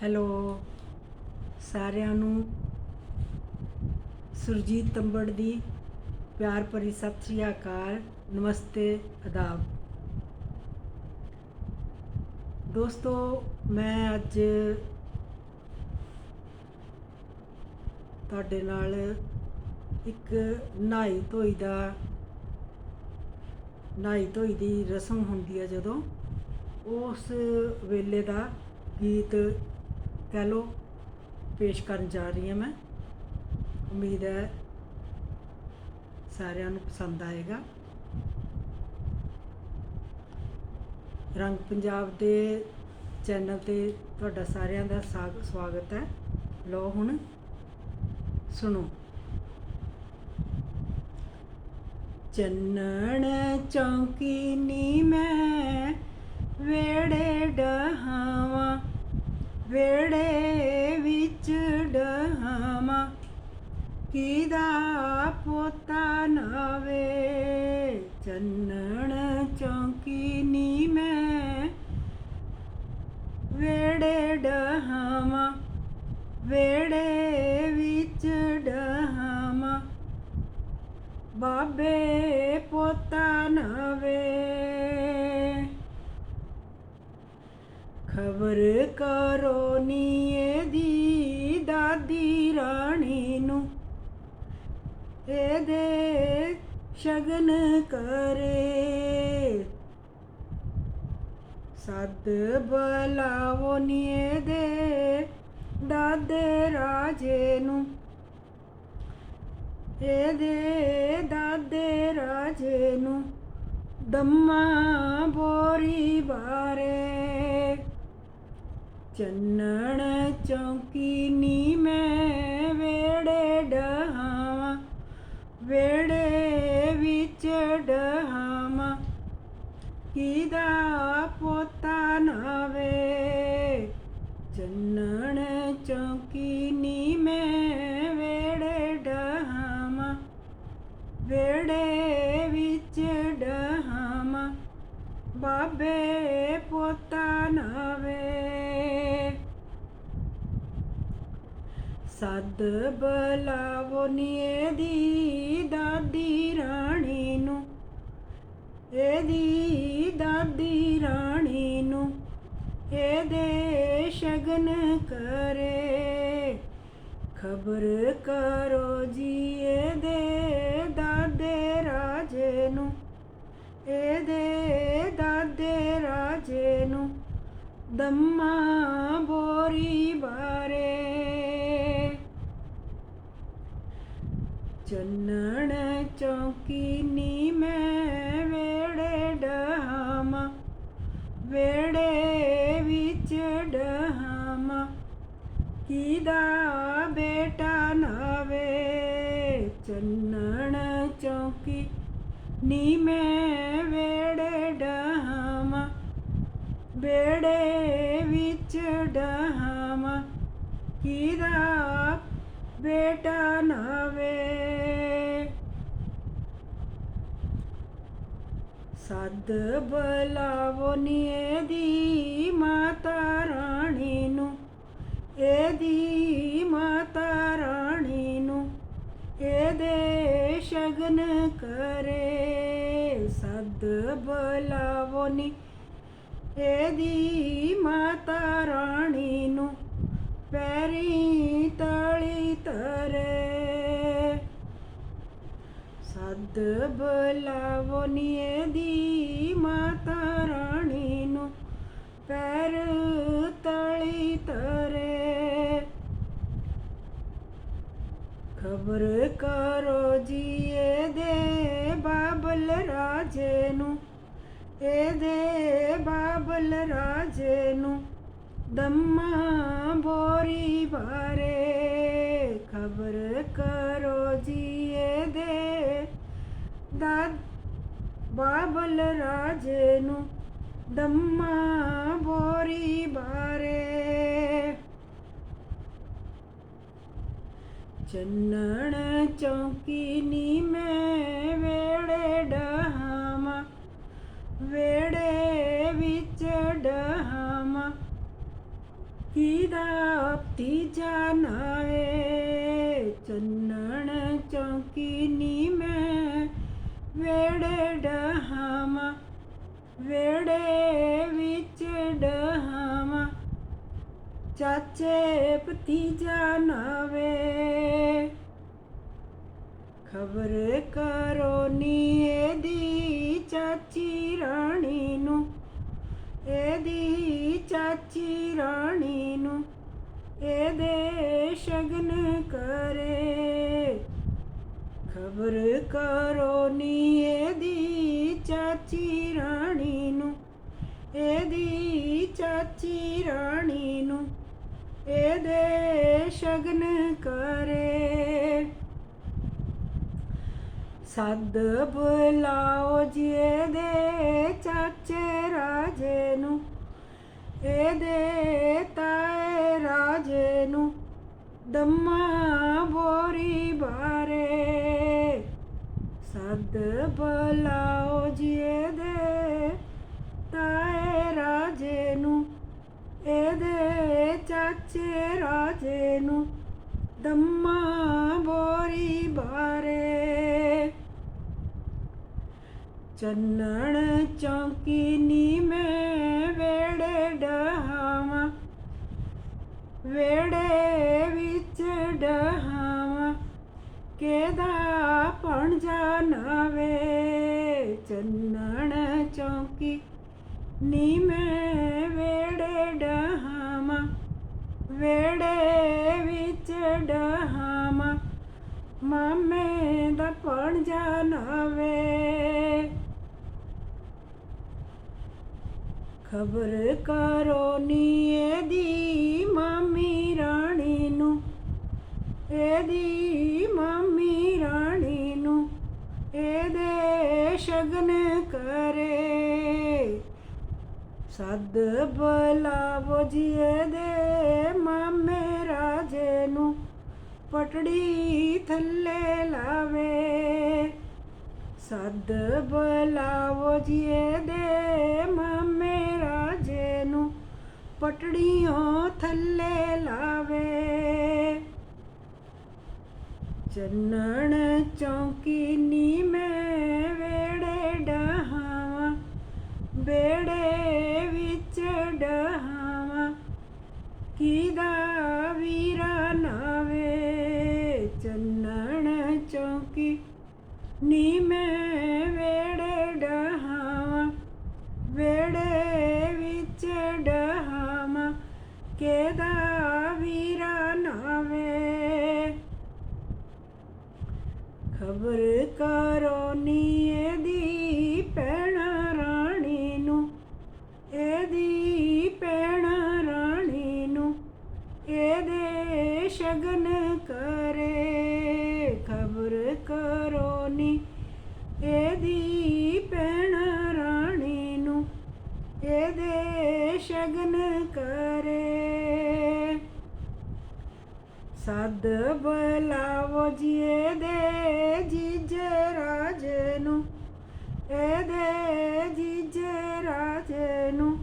Hello. ਸਾਰਿਆਂ ਨੂੰ ਸੁਰਜੀਤ ਤੰਬੜ ਦੀ ਪਿਆਰ ਭਰੀ ਸਤਿ ਸ੍ਰੀ ਅਕਾਲ। ਨਮਸਤੇ ਆਦਾਬ ਦੋਸਤੋ, ਮੈਂ ਅੱਜ ਤੁਹਾਡੇ ਨਾਲ ਇੱਕ ਨਹਾਈ ਧੋਈ ਦਾ, ਨਹਾਈ ਧੋਈ ਦੀ ਰਸਮ ਹੁੰਦੀ ਹੈ ਜਦੋਂ। ਉਸ ਵੇਲੇ ਦਾ ਗੀਤ ਕਹਿ ਲਓ, ਪੇਸ਼ ਕਰਨ ਜਾ ਰਹੀ ਹਾਂ ਮੈਂ। ਉਮੀਦ ਹੈ ਸਾਰਿਆਂ ਨੂੰ ਪਸੰਦ ਆਏਗਾ। ਰੰਗ ਪੰਜਾਬ ਦੇ ਚੈਨਲ ਤੇ ਤੁਹਾਡਾ ਸਾਰਿਆਂ ਦਾ ਸਾਗ- ਸਵਾਗਤ ਹੈ। ਲਓ ਹੁਣ, ਸੁਣੋ। ਚੰਨਣ ਚੌਂਕੀ ਨੀ ਮੈਂ ਵੇੜੇ ਡਹਾਵਾਂ। ਵੇੜੇ ਵਿੱਚ ਡਹਾਵਾਂ ਕਿਦਾ ਪੋਤਾ ਨਾਵੇ? ਚੰਨਣ ਚੌਂਕੀ ਨੀ ਮੈਂ। ਵੇੜੇ ਡਹਾਵਾਂ, ਵੇੜੇ ਵਿੱਚ ਡਹਾਵਾਂ, ਬਾਬੇ ਪੋਤਾ ਨਵੇ। ਖਬਰ ਕਰੋ ਨੀ ਦੀ ਦਾਦੀ ਰਾਣੀ ਨੂੰ। ਇਹਦੇ ਸ਼ਗਨ ਕਰੇ। ਸਦ ਬਲਾਵੋ ਨੀ ਇਹਦੇ ਦਾਦੇ ਰਾਜੇ ਨੂੰ। ਇਹਦੇ ਦਾਦੇ ਰਾਜੇ ਨੂੰ ਦਮਾ ਬੋਰੀ ਬਾਰੇ। ਚੰਨਣ ਚੌਂਕੀ ਨੀ ਮੈਂ ਵੇੜੇ ਡਹਾਵਾਂ ਵੇੜੇ ਵਿੱਚ ਡਹਾਵਾਂ। ਕਿਦਾ ਪੋਤਾ ਨਾਵੇ ਚੰਨਣ ਚੌਂਕੀ ਨੀ ਮੈਂ ਵੇੜੇ ਡਹਾਵਾਂ ਵੇੜੇ ਵਿੱਚ ਡਹਾਵਾਂ। ਬਾਬੇ ਪੋਤਾ ਨਾਵੇ ਸਦ ਬਲਾਵੋ ਨੀ ਦੀ ਦਾਦੀ ਰਾਣੀ ਨੂੰ। ਇਹਦੀ ਦਾਦੀ ਰਾਣੀ ਨੂੰ ਇਹਦੇ ਸ਼ਗਨ ਕਰੇ। ਖਬਰ ਕਰੋ ਜੀ ਇਹਦੇ ਦਾਦੇ ਰਾਜੇ ਨੂੰ। ਇਹਦੇ ਦਾਦੇ ਰਾਜੇ ਨੂੰ ਦਮਾ ਬੋਰੀ ਬਾਰੇ। ਚੰਨਣ ਚੌਂਕੀ ਨੀ ਮੈਂ ਵੇੜੇ ਡਹਾਵਾਂ ਵੇੜੇ ਵਿੱਚ ਡਹਾਵਾਂ ਕਿਦਾ ਬੇਟਾ ਨਾਵੇ ਚੰਨਣ ਚੌਂਕੀ ਨੀ ਮੈਂ ਵੇੜੇ ਡਹਾਵਾਂ ਵੇੜੇ ਵਿੱਚ ਡਹਾਵਾਂ ਕਿਦਾ ਬੇਟਾ ਨਾਵੇ ਸਦ ਬਲਾਵੋ ਨੀ ਇਹਦੀ ਮਾਤਾ ਰਾਣੀ ਨੂੰ। ਇਹਦੀ ਮਾਤਾ ਰਾਣੀ ਨੂੰ ਇਹਦੇ ਸ਼ਗਨ ਕਰੇ। ਸਦ ਬਲਾਵੋ ਨੀ ਇਹਦੀ ਸਦ ਬਲਾਵੋ ਨੀ ਇਹਦੀ ਮਾਤਾ ਰਾਣੀ ਨੂੰ ਪੈਰ ਤਲੀ ਤਰੇ ਖਬਰ ਕਰੋ ਜੀ ਇਹਦੇ ਬਾਬਲ ਰਾਜੇ ਨੂੰ ਇਹਦੇ ਬਾਬਲ ਰਾਜੇ ਨੂੰ ਦਮਾ ਬੋਰੀ ਦਾਦ ਬਾਬਲ ਰਾਜੇ ਨੂੰ ਦਮਾ ਬੋਰੀ ਬਾਰੇ। ਚੰਨਣ ਚੌਂਕੀ ਨੀ ਮੈਂ ਵੇੜੇ ਡਹਾਵਾਂ, ਵੇੜੇ ਵਿੱਚ ਡਹਾਵਾਂ। ਕੀਦਾ ਤੀਜਾ ਵੇੜੇ ਡਹਾਵਾਂ, ਵੇੜੇ ਵਿੱਚ ਡਹਾਵਾਂ। ਚਾਚੇ ਭਤੀਜਾ ਨਾਵੇ ਖਬਰ ਕਰੋ ਨੀ ਇਹਦੀ ਚਾਚੀ ਰਾਣੀ ਨੂੰ। ਇਹਦੀ ਚਾਚੀ ਰਾਣੀ ਨੂੰ ਇਹਦੇ ਸ਼ਗਨ ਕਰੇ। ਖਬਰ ਕਰੋ ਨੀ ਇਹਦੀ ਚਾਚੀ ਰਾਣੀ ਨੂੰ। ਇਹਦੀ ਚਾਚੀ ਰਾਣੀ ਨੂੰ ਇਹਦੇ ਸ਼ਗਨ ਕਰੇ। ਸੱਦ ਬੁਲਾਓ ਜੀ ਇਹਦੇ ਚਾਚੇ ਰਾਜੇ ਨੂੰ। ਇਹਦੇ ਤਾਏ ਰਾਜੇ ਨੂੰ। ਦਮਾ ਬੋਰੀ ਬਾਰੇ ਸੱਦ ਬੁਲਾਓ ਜੀਏ ਦੇ, ਤਾਏ ਰਾਜੇ ਨੂੰ, ਇਹਦੇ ਚਾਚੇ ਰਾਜੇ ਨੂੰ, ਦੰਮਾ ਬੋਰੀ ਬਾਰੇ। ਚੰਨਣ ਚੌਂਕੀ ਨੀ ਮੈਂ ਵੇੜੇ ਡਹਾਵਾਂ ਵੇੜੇ ਵਿੱਚ ਡਹਾਵਾਂ, ਕਿਹਦਾ ਪਣਜਾ ਨਾਵੇ ਚੰਨਣ ਚੌਂਕੀ ਨੀ ਮੈਂ ਵੇੜੇ ਡਹਾਵਾਂ ਵੇੜੇ ਵਿੱਚ ਡਹਾਵਾਂ। ਮਾਮੇ ਦਾ ਪਣਜਾ ਨਾਵੇ ਖਬਰ ਕਰੋ ਨੀ ਇਹਦੀ ਮਾਮੀ ਰਾਣੀ ਨੂੰ, ਇਹਦੀ ਮਾਮੀ ਇਹਦੇ ਸ਼ਗਨ ਕਰੇ। ਸੱਦ ਬੁਲਾਵੋ ਜੀ ਦੇ ਮਾਮੇ ਰਾਜੇ ਨੂੰ, ਪਟੜੀ ਥੱਲੇ ਲਾਵੇ। ਸੱਦ ਬੁਲਾਵੋ ਜੀ ਇਹਦੇ ਮਾਮੇ ਰਾਜੇ ਨੂੰ ਪਟੜੀਆਂ ਥੱਲੇ ਲਾਵੇ। ਚੰਨਣ ਚੌਂਕੀ ਨੀ ਮੈਂ ਵੇੜੇ ਡਹਾਵਾਂ ਵੇੜੇ ਵਿੱਚ ਡਹਾਵਾਂ। ਕੀਦਾ ਵੀਰਾ ਨਾਵੇ ਚੰਨਣ ਚੌਂਕੀ ਨੀ ਮੈਂ ਵੇੜੇ ਡਹਾਵਾਂ ਵੇੜੇ ਵਿੱਚ ਡਹਾਵਾਂ। ਕਿਹਦਾ ਵੀਰਾ ਨਾਵੇ ਖਬਰ ਕਰੋ ਨੀ ਇਹਦੀ ਭੈਣ ਰਾਣੀ ਨੂੰ। ਇਹਦੀ ਭੈਣ ਰਾਣੀ ਨੂੰ ਇਹਦੇ ਸ਼ਗਨ ਕਰੇ। ਖਬਰ ਕਰੋ ਨੀ, ਇਹਦੀ ਭੈਣ ਰਾਣੀ ਨੂੰ ਇਹਦੇ ਸ਼ਗਨ ਕਰੇ। ਸੱਦ ਬੁਲਾਵੋ ਜੀ ਇਹਦੇ ਜੀਜੇ ਰਾਜੇ ਨੂੰ ਇਹਦੇ ਜੀਜੇ ਰਾਜੇ ਨੂੰ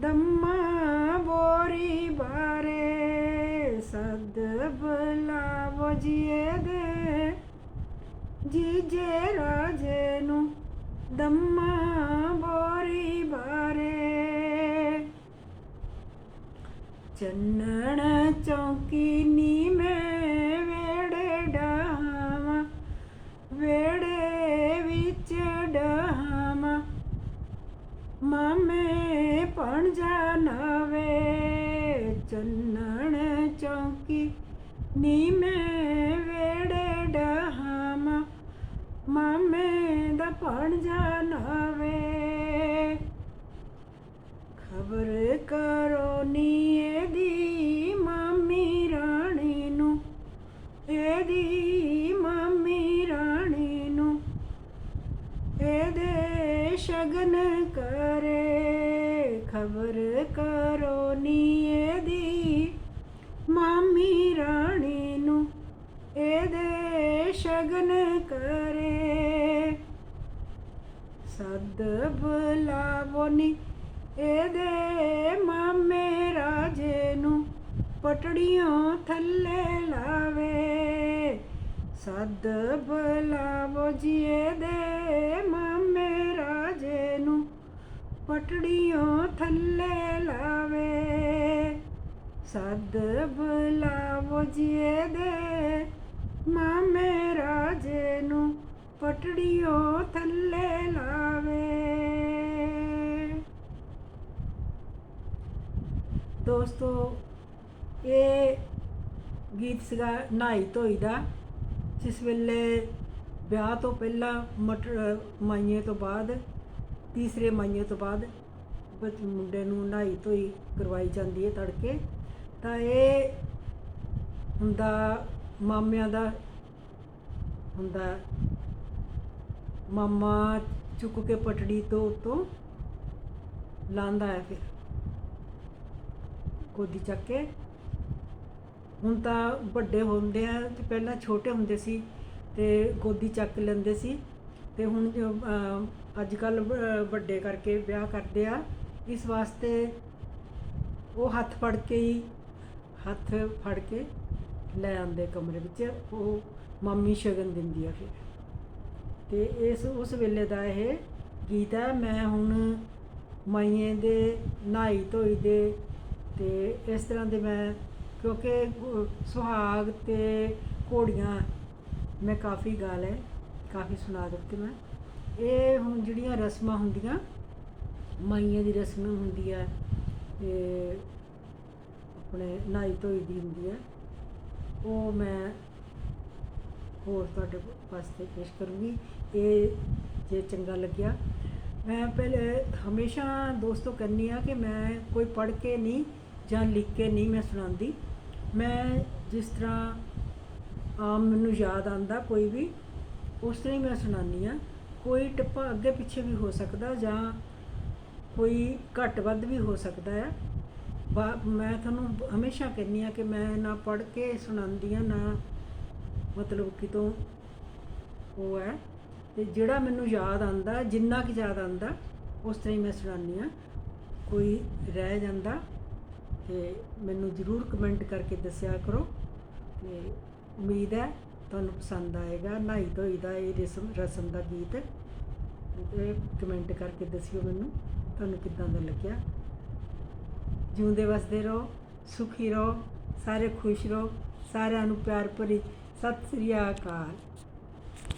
ਦਮਾ ਬੋਰੀ ਬਾਰੇ ਸੱਦ ਬੁਲਾਵੋ ਜੀ ਦੇ ਜੀਜੇ ਰਾਜੇ ਨੂੰ ਦਮਾ ਬੋਰੀ ਬਾਰੇ। ਚੰਨਣ ਚੌਂਕੀ ਮਾਮੇ ਵੇ ਨਾਵੇ ਚੰਨਣ ਚੌਂਕੀ। ਨੀ ਮੈਂ ਵੇੜੇ ਡਹਾਵਾਂ, ਮਾਮੇ ਦਾ ਪਣਜਾ ਨਾਵੇ ਖਬਰ ਕਰੋ ਨੀ ਇਹਦੀ ਮਾਮੀ ਰਾਣੀ ਨੂੰ, ਇਹਦੀ ਮਾਮੀ ਰਾਣੀ ਨੂੰ, ਇਹਦੇ ਸ਼ਗਨ ਕਰੇ। ਖਬਰ ਕਰੋ ਨੀ ਇਹਦੀ ਮਾਮੀ ਰਾਣੀ ਨੂੰ ਇਹਦੇ ਸ਼ਗਨ ਕਰੇ। ਸਦ ਬੁਲਾਵੋ ਨੀ ਇਹਦੇ ਮਾਮੇ ਰਾਜੇ ਨੂੰ ਪਟੜੀਆਂ ਥੱਲੇ ਲਾਵੇ। ਸੱਦ ਬਲਾਵੋ ਜੀਏ ਦੇ ਪਟੜੀਆਂ ਥੱਲੇ ਲਾਵੇ। ਸੱਦ ਬਲਾਵੋ ਜੀਏ ਦੇ। ਮਾਮੇ ਰਾਜੇ ਨੂੰ ਪਟੜੀਆਂ ਥੱਲੇ ਲਾਵੇ। ਦੋਸਤੋ, ਇਹ ਗੀਤ ਸੀਗਾ ਨਹਾਈ ਧੋਈ ਦਾ, ਜਿਸ ਵੇਲੇ ਵਿਆਹ ਤੋਂ ਪਹਿਲਾਂ ਮਟਰ ਮਾਈਏ ਤੋਂ ਬਾਅਦ ਤੀਸਰੇ ਮਾਈਏ ਤੋਂ ਬਾਅਦ ਬੱਚ- ਮੁੰਡੇ ਨੂੰ ਨਹਾਈ ਧੋਈ ਕਰਵਾਈ ਜਾਂਦੀ ਹੈ ਤੜਕੇ। ਤਾਂ ਇਹ ਹੁੰਦਾ ਮਾਮਿਆਂ ਦਾ ਹੁੰਦਾ ਮਾਮਾ ਚੁੱਕ ਕੇ ਪਟੜੀ ਤੋਂ ਉਤੋਂ ਲਾਂਦਾ ਹੈ ਫਿਰ। ਗੋਦੀ ਚੱਕ ਕੇ। ਹੁਣ ਤਾਂ ਵੱਡੇ ਹੁੰਦੇ ਆ ਤੇ ਪਹਿਲਾਂ ਛੋਟੇ ਹੁੰਦੇ ਸੀ ਤੇ ਗੋਦੀ ਚੱਕ ਲੈਂਦੇ ਸੀ। ਤੇ ਹੁਣ ਜੋ, ਅੱਜ ਕੱਲ ਵੱਡੇ ਕਰਕੇ ਵਿਆਹ ਕਰਦੇ ਆ। ਇਸ ਵਾਸਤੇ ਉਹ ਹੱਥ ਫੜ ਕੇ ਹੀ, ਹੱਥ ਫੜ ਕੇ ਲੈ ਆਉਂਦੇ ਕਮਰੇ ਵਿੱਚ। ਉਹ ਮੰਮੀ ਸ਼ਗਨ ਦਿੰਦੀ ਆ ਫਿਰ। ਤੇ ਇਸ, ਉਸ ਵੇਲੇ ਦਾ ਇਹ ਗੀਤ ਹੈ, ਮੈਂ ਹੁਣ ਮਾਈਏ ਦੇ ਨਹਾਈ ਧੋਈ ਦੇ ਤੇ ਇਸ ਤਰ੍ਹਾਂ ਦੇ ਮੈਂ, ਕਿਉਂਕਿ ਸੁਹਾਗ ਤੇ ਘੋੜੀਆਂ, ਮੈਂ ਕਾਫੀ ਗਾ ਲਏ, ਕਾਫੀ ਸੁਣਾ ਦਿੱਤੇ ਮੈਂ। ਇਹ ਹੁਣ ਜਿਹੜੀਆਂ ਰਸਮਾਂ ਹੁੰਦੀਆਂ, ਮਾਈਆਂ ਦੀ ਰਸਮ ਹੁੰਦੀ ਹੈ ਤੇ ਆਪਣੇ ਨਹਾਈ ਧੋਈ ਦੀ ਹੁੰਦੀ ਹੈ ਉਹ ਮੈਂ ਹੋਰ ਤੁਹਾਡੇ ਵਾਸਤੇ ਪੇਸ਼ ਕਰੂੰਗੀ। ਇਹ ਜੇ ਚੰਗਾ ਲੱਗਿਆ, ਮੈਂ ਪਹਿਲੇ ਹਮੇਸ਼ਾ ਦੋਸਤੋ ਕਰਨੀ ਆ ਕਿ ਮੈਂ ਕੋਈ ਪੜ੍ਹ ਕੇ ਨਹੀਂ ਜਾਂ ਲਿਖ ਕੇ ਨਹੀਂ ਮੈਂ ਸੁਣਾਉਂਦੀ। ਮੈਂ ਜਿਸ ਤਰ੍ਹਾਂ ਆਮ ਮੈਨੂੰ ਯਾਦ ਆਂਦਾ ਕੋਈ ਵੀ, ਉਸ ਤਰ੍ਹਾਂ ਹੀ ਮੈਂ ਸੁਣਾਉਂਦੀ ਆ। ਕੋਈ ਟਿੱਪਾ ਅੱਗੇ ਪਿੱਛੇ ਵੀ ਹੋ ਸਕਦਾ ਜਾਂ ਕੋਈ ਘੱਟ ਵੱਧ ਵੀ ਹੋ ਸਕਦਾ ਹੈ ਬਾ- ਮੈਂ ਤੁਹਾਨੂੰ ਹਮੇਸ਼ਾ ਕਹਿੰਦੀ ਆ ਕਿ ਮੈਂ ਨਾ ਪੜ੍ਹ ਕੇ ਸੁਣਾਉਂਦੀ ਆ ਨਾ ਮਤਲਬ ਕਿਤੋਂ ਉਹ ਹੈ। ਤੇ ਜਿਹੜਾ ਮੈਨੂੰ ਯਾਦ ਆਂਦਾ ਜਿੰਨਾ ਕਿ ਯਾਦ ਆਂਦਾ ਉਸ ਤਰ੍ਹਾਂ ਹੀ ਮੈਂ ਸੁਣਾਉਂਦੀ ਆ ਕੋਈ ਰਹਿ ਜਾਂਦਾ ਤੇ ਮੈਨੂੰ ਜ਼ਰੂਰ ਕਮੈਂਟ ਕਰਕੇ ਦੱਸਿਆ ਕਰੋ। ਤੇ ਉਮੀਦ ਹੈ ਤੁਹਾਨੂੰ ਪਸੰਦ ਆਏਗਾ, ਨਹਾਈ ਧੋਈ ਦਾ ਇਹ ਰਸਮ ਰਸਮ ਦਾ ਗੀਤ। ਤੇ ਕਮੈਂਟ ਕਰਕੇ ਦੱਸਿਓ ਮੈਨੂੰ, ਤੁਹਾਨੂੰ ਕਿੱਦਾਂ ਦਾ ਲੱਗਿਆ? ਜਿਉਂਦੇ ਵਸਦੇ ਰਹੋ, ਸੁਖੀ ਰਹੋ, ਸਾਰੇ ਖੁਸ਼ ਰਹੋ, ਸਾਰਿਆਂ ਨੂੰ ਪਿਆਰ ਭਰੀ ਸਤਿ ਸ੍ਰੀ ਅਕਾਲ।